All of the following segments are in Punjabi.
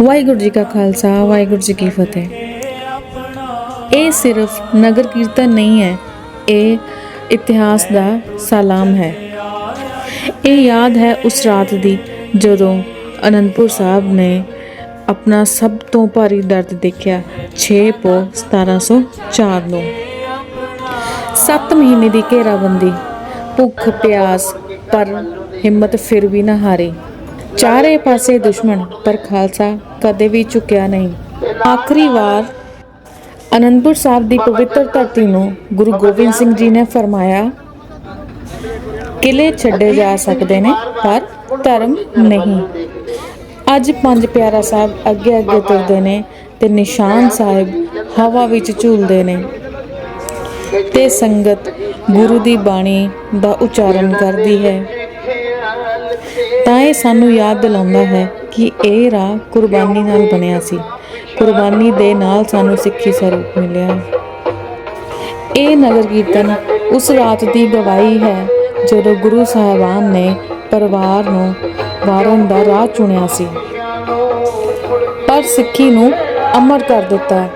ਵਾਹਿਗੁਰੂ ਜੀ ਕਾ ਖਾਲਸਾ, ਵਾਹਿਗੁਰੂ ਜੀ ਕੀ ਫਤਿਹ। ਇਹ ਸਿਰਫ ਨਗਰ ਕੀਰਤਨ ਨਹੀਂ ਹੈ, ਇਹ ਇਤਿਹਾਸ ਦਾ ਸਾਲਾਮ ਹੈ। ਇਹ ਯਾਦ ਹੈ ਉਸ ਰਾਤ ਦੀ ਜਦੋਂ ਅਨੰਦਪੁਰ ਸਾਹਿਬ ਨੇ ਆਪਣਾ ਸਭ ਤੋਂ ਭਾਰੀ ਦਰਦ ਦੇਖਿਆ 6 ਪੋ 1704 ਨੂੰ। 7 ਮਹੀਨੇ ਦੀ ਘੇਰਾਬੰਦੀ, ਭੁੱਖ, ਪਿਆਸ, ਪਰ ਹਿੰਮਤ ਫਿਰ ਵੀ ਨਾ ਹਾਰੀ। ਚਾਰੇ ਪਾਸੇ ਦੁਸ਼ਮਣ, ਪਰ ਖਾਲਸਾ ਕਦੇ ਵੀ ਝੁਕਿਆ ਨਹੀਂ। ਆਖਰੀ ਵਾਰ ਅਨੰਦਪੁਰ ਸਾਹਿਬ ਦੀ ਪਵਿੱਤਰ ਧਰਤੀ ਨੂੰ ਗੁਰੂ ਗੋਬਿੰਦ ਸਿੰਘ ਜੀ ਨੇ ਫਰਮਾਇਆ, ਕਿਲੇ ਛੱਡੇ ਜਾ ਸਕਦੇ ਨੇ, ਪਰ ਧਰਮ ਨਹੀਂ। ਅੱਜ ਪੰਜ ਪਿਆਰਾ ਸਾਹਿਬ ਅੱਗੇ ਅੱਗੇ ਤੁਰਦੇ ਨੇ ਤੇ ਨਿਸ਼ਾਨ ਸਾਹਿਬ ਹਵਾ ਵਿੱਚ ਝੂਲਦੇ ਨੇ। ਤੇ ਸੰਗਤ ਗੁਰੂ ਦੀ ਬਾਣੀ ਦਾ ਉਚਾਰਨ ਕਰਦੀ ਹੈ। ਤਾਂ ਇਹ ਸਾਨੂੰ ਯਾਦ ਦਿਲਾਉਂਦਾ ਹੈ ਕਿ ਇਹ ਰਾਹ ਕੁਰਬਾਨੀ ਨਾਲ ਬਣਿਆ ਸੀ। ਕੁਰਬਾਨੀ ਦੇ ਨਾਲ ਸਾਨੂੰ ਸਿੱਖੀ ਸਰੂਪ ਮਿਲਿਆ। ਇਹ ਨਗਰ ਕੀਰਤਨ ਉਸ ਰਾਤ ਦੀ ਗਵਾਹੀ ਹੈ, ਜਦੋਂ ਗੁਰੂ ਸਾਹਿਬਾਨ ਨੇ ਪਰਿਵਾਰ ਨੂੰ ਵਾਰਨ ਦਾ ਰਾਹ ਚੁਣਿਆ ਸੀ। ਪਰ ਸਿੱਖੀ ਨੂੰ ਅਮਰ ਕਰ ਦਿੱਤਾ।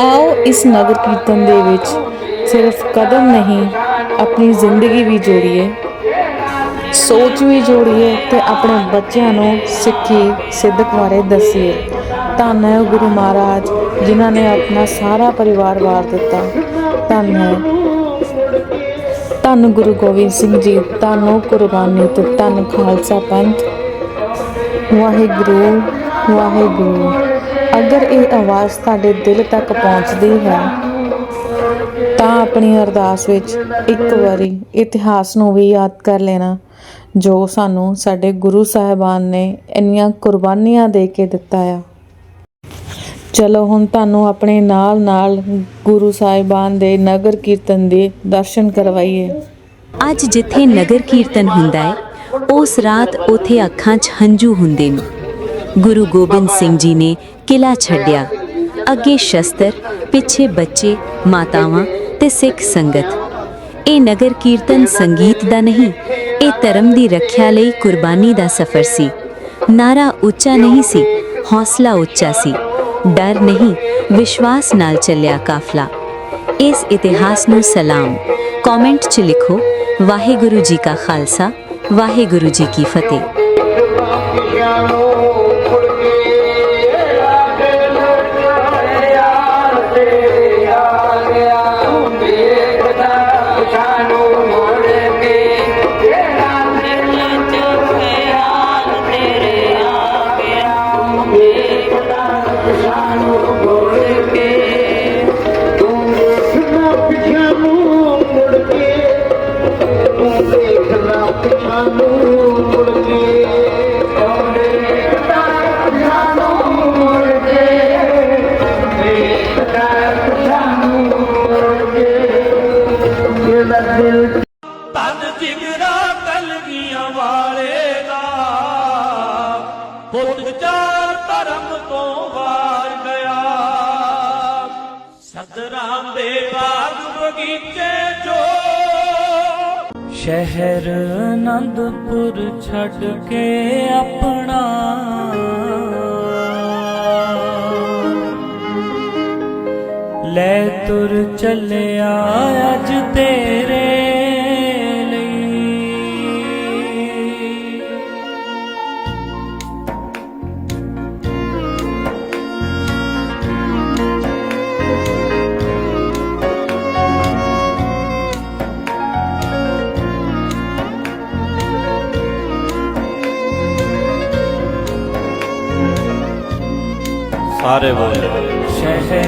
ਆਓ ਇਸ ਨਗਰ ਕੀਰਤਨ ਦੇ ਵਿੱਚ ਸਿਰਫ ਕਦਮ ਨਹੀਂ, ਆਪਣੀ ਜ਼ਿੰਦਗੀ ਵੀ ਜੋੜੀਏ। ਸੋਚ ਵੀ ਜੋੜੀਏ ਤੇ ਆਪਣੇ ਬੱਚਿਆਂ ਨੂੰ ਸਿੱਖੀ, ਸਿੱਧਕ ਬਾਰੇ ਦੱਸੀਏ। ਧੰਨ ਹੈ ਗੁਰੂ ਮਹਾਰਾਜ ਜਿਨ੍ਹਾਂ ਨੇ ਆਪਣਾ ਸਾਰਾ ਪਰਿਵਾਰ ਵਾਰ ਦਿੱਤਾ। ਧੰਨ ਹੈ। ਧੰਨ ਗੁਰੂ ਗੋਬਿੰਦ ਸਿੰਘ ਜੀ, ਧੰਨ ਉਹ ਕੁਰਬਾਨੀ ਤੇ ਧੰਨ ਖਾਲਸਾ ਪੰਥ। ਵਾਹਿਗੁਰੂ ਵਾਹਿਗੁਰੂ, ਅਗਰ ਇਹ ਆਵਾਜ਼ ਤੁਹਾਡੇ ਦਿਲ ਤੱਕ ਪਹੁੰਚਦੀ ਹੈ, ਤਾਂ ਆਪਣੀ ਅਰਦਾਸ ਵਿੱਚ ਇੱਕ ਵਾਰੀ ਇਤਿਹਾਸ ਨੂੰ ਵੀ ਯਾਦ ਕਰ ਲੈਣਾ। ਜੋ ਸਾਨੂੰ ਸਾਡੇ ਗੁਰੂ ਸਾਹਿਬਾਨ ਨੇ ਇੰਨੀਆਂ ਕੁਰਬਾਨੀਆਂ ਦੇ ਕੇ ਦਿੱਤਾ ਆ। ਚਲੋ ਹੁਣ ਤੁਹਾਨੂੰ ਆਪਣੇ ਨਾਲ ਨਾਲ ਗੁਰੂ ਸਾਹਿਬਾਨ ਦੇ ਨਗਰ ਕੀਰਤਨ ਦੇ ਦਰਸ਼ਨ ਕਰਵਾਈਏ। ਅੱਜ ਜਿੱਥੇ ਨਗਰ ਕੀਰਤਨ ਹੁੰਦਾ ਹੈ, ਉਸ ਰਾਤ ਉਥੇ ਅੱਖਾਂ 'ਚ ਹੰਝੂ ਹੁੰਦੇ ਨੇ। ਗੁਰੂ ਗੋਬਿੰਦ ਸਿੰਘ ਜੀ ਨੇ ਕਿਲਾ ਛੱਡਿਆ। ਅੱਗੇ ਸ਼ਸਤਰ, ਪਿੱਛੇ ਬੱਚੇ, ਮਾਤਾਵਾਂ ਤੇ ਸਿੱਖ ਸੰਗਤ। ਇਹ ਨਗਰ ਕੀਰਤਨ ਸੰਗੀਤ ਦਾ ਨਹੀਂ ਇਹ ਧਰਮ ਦੀ ਰੱਖਿਆ ਲਈ ਕੁਰਬਾਨੀ ਦਾ ਸਫ਼ਰ ਸੀ। ਨਾਰਾ ਉੱਚਾ ਨਹੀਂ ਸੀ, ਹੌਸਲਾ ਉੱਚਾ ਸੀ। ਡਰ ਨਹੀਂ, ਵਿਸ਼ਵਾਸ ਨਾਲ ਚੱਲਿਆ ਕਾਫਲਾ। ਇਸ ਇਤਿਹਾਸ ਨੂੰ ਸਲਾਮ। ਕਮੈਂਟ 'ਚ ਲਿਖੋ, ਵਾਹਿਗੁਰੂ ਜੀ ਕਾ ਖਾਲਸਾ, ਵਾਹਿਗੁਰੂ ਜੀ ਕੀ ਫਤਿਹ। ਸਦਰਾਂ ਦੇ ਬਾਗ ਬਗੀਚੇ ਜੋ ਸ਼ਹਿਰ ਆਨੰਦਪੁਰ ਛੱਡ ਕੇ ਆਪਣਾ। ਲੈ ਤੁਰ ਚੱਲਿਆ ਅੱਜ ਤੇਰੇ। ਸਾਰੇ ਬੋਲੇ। ਸ਼ਹਿਰ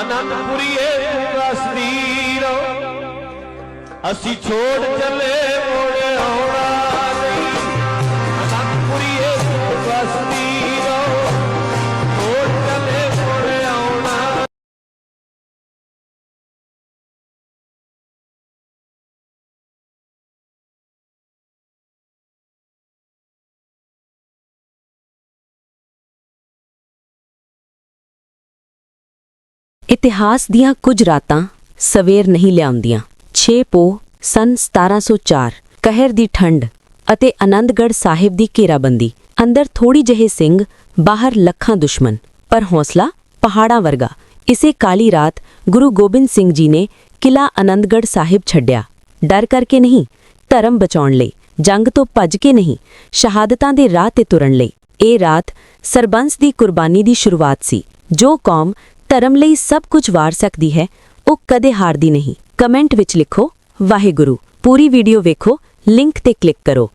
ਅਨੰਦਪੁਰੀਏ ਵਸਦੀਰੋ ਅਸੀਂ ਛੋੜ ਚੱਲੇ। ਇਤਿਹਾਸ ਦੀਆਂ ਕੁਝ ਰਾਤਾਂ ਸਵੇਰ ਨਹੀਂ ਲਿਆਉਂਦੀਆਂ। 6 ਪੋ ਸਨ 1704 ਕਹਿਰ ਦੀ ਠੰਡ ਅਤੇ ਆਨੰਦਗੜ੍ਹ ਸਾਹਿਬ ਦੀ ਘੇਰਾਬੰਦੀ। ਅੰਦਰ ਥੋੜੀ ਜਿਹੇ ਸਿੰਘ, ਬਾਹਰ ਲੱਖਾਂ ਦੁਸ਼ਮਣ। ਪਰ ਹੌਸਲਾ ਪਹਾੜਾਂ ਵਰਗਾ। ਇਸੇ ਕਾਲੀ ਰਾਤ ਗੁਰੂ ਗੋਬਿੰਦ ਸਿੰਘ ਜੀ ਨੇ ਕਿਲਾ ਆਨੰਦਗੜ੍ਹ ਸਾਹਿਬ ਛੱਡਿਆ। ਡਰ ਕਰਕੇ ਨਹੀਂ, ਧਰਮ ਬਚਾਉਣ ਲਈ, ਜੰਗ ਤੋਂ ਭੱਜ ਕੇ ਨਹੀਂ, ਸ਼ਹਾਦਤਾਂ ਦੇ ਰਾਹ ਤੇ ਤੁਰਨ ਲਈ। ਇਹ ਰਾਤ ਸਰਬੰਸ ਦੀ ਕੁਰਬਾਨੀ ਦੀ ਸ਼ੁਰੂਆਤ ਸੀ। ਜੋ ਕੌਮ ਧਰਮ ਲਈ ਸਭ ਕੁਝ ਵਾਰ ਸਕਦੀ ਹੈ, ਉਹ ਕਦੇ ਹਾਰਦੀ ਨਹੀਂ। ਕਮੈਂਟ ਵਿੱਚ ਲਿਖੋ, ਵਾਹਿਗੁਰੂ। ਪੂਰੀ ਵੀਡੀਓ ਵੇਖੋ, ਲਿੰਕ ਤੇ ਕਲਿੱਕ ਕਰੋ।